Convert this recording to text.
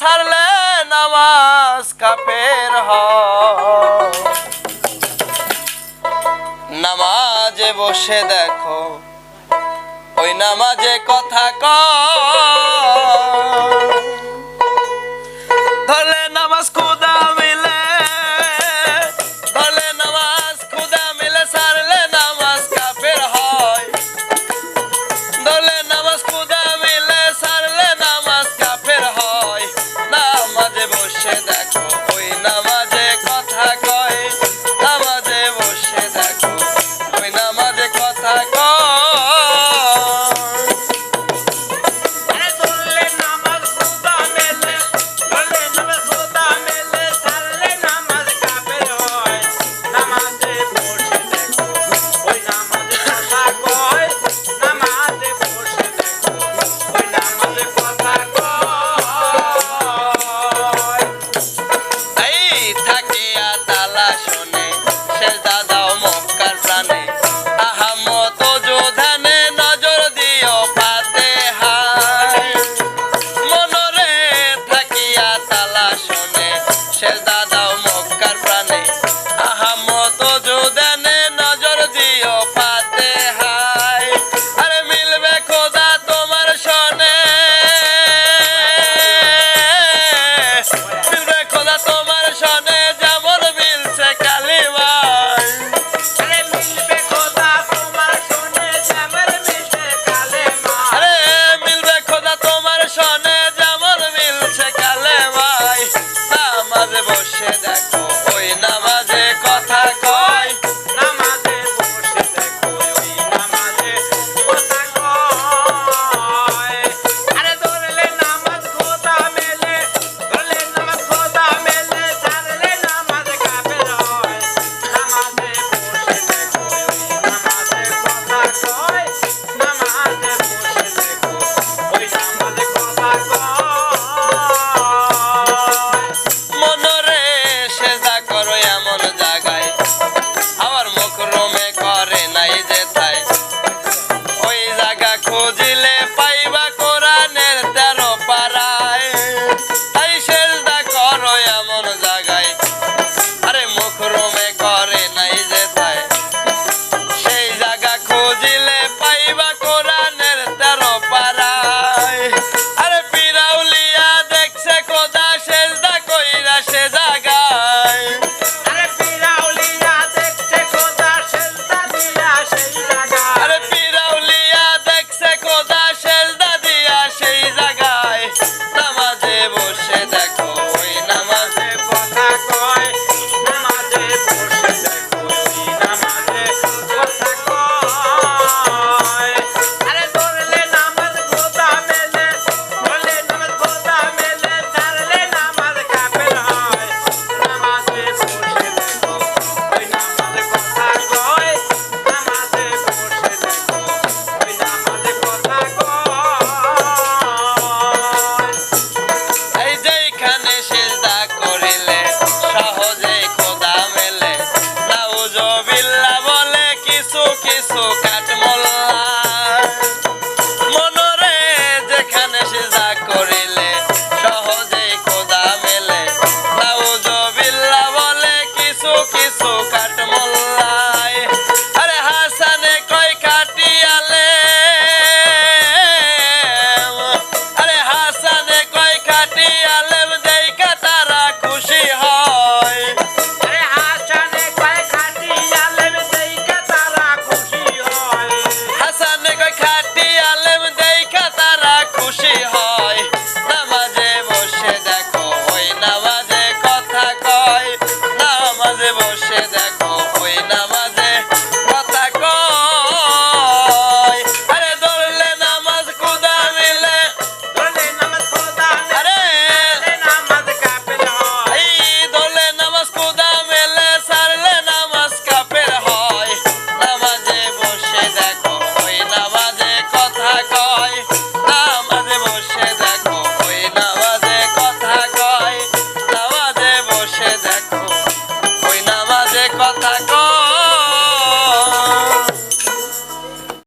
সারলে নামাজ কাপের নামাজে বসে দেখো, ওই নামাজে কথা ক নামাজ খুদা মিলে, ধরলে নামাজ খুদা মিলে, সারলে নামাজ কাপের হয়। নামাজ খুদা Shut queso